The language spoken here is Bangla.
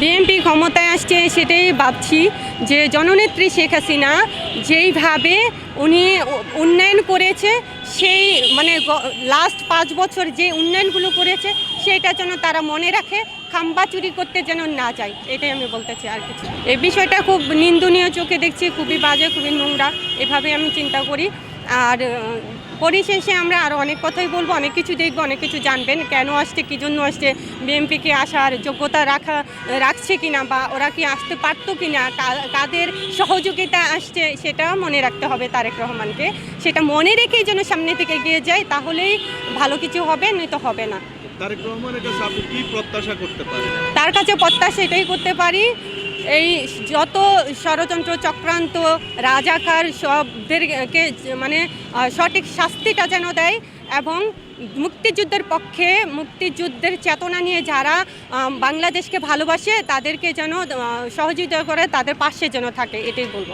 বিএনপি ক্ষমতায় আসছে সেটাই ভাবছি যে জননেত্রী শেখ হাসিনা যেইভাবে উনি উন্নয়ন করেছে, সেই মানে লাস্ট পাঁচ বছর যে উন্নয়নগুলো করেছে, সেটা যেন তারা মনে রাখে, খাম্বা চুরি করতে যেন না যায় এটাই আমি বলতে চাই আর কিছু এই বিষয়টা খুব নিন্দনীয় চোখে দেখছি, খুবই বাজে, খুবই নোংরা, এভাবে আমি চিন্তা করি। আর পরিশেষে আমরা আরও অনেক কথাই বলব অনেক কিছু দেখব অনেক কিছু জানবেন কেন আসছে কী জন্য আসছে বিএনপিকে আসার যোগ্যতা রাখা রাখছে কি না বা ওরা কি আসতে পারতো কি না কাদের সহযোগিতা আসছে সেটা মনে রাখতে হবে তারেক রহমানকে। সেটা মনে রেখেই যেন সামনে থেকে এগিয়ে যায় তাহলেই ভালো কিছু হবে নয়তো হবে না। তারেক রহমানের কাছে আপনি কি প্রত্যাশা করতে পারেন? তার কাছে প্রত্যাশা এটাই করতে পারি এই যত ষড়যন্ত্র, চক্রান্ত, রাজাকার সবদেরকে মানে সঠিক শাস্তিটা যেন দেয় এবং মুক্তিযুদ্ধের পক্ষে মুক্তিযুদ্ধের চেতনা নিয়ে যারা বাংলাদেশকে ভালোবাসে, তাদেরকে যেন সহযোগিতা করে তাদের পাশে যেন থাকে, এটাই বলব।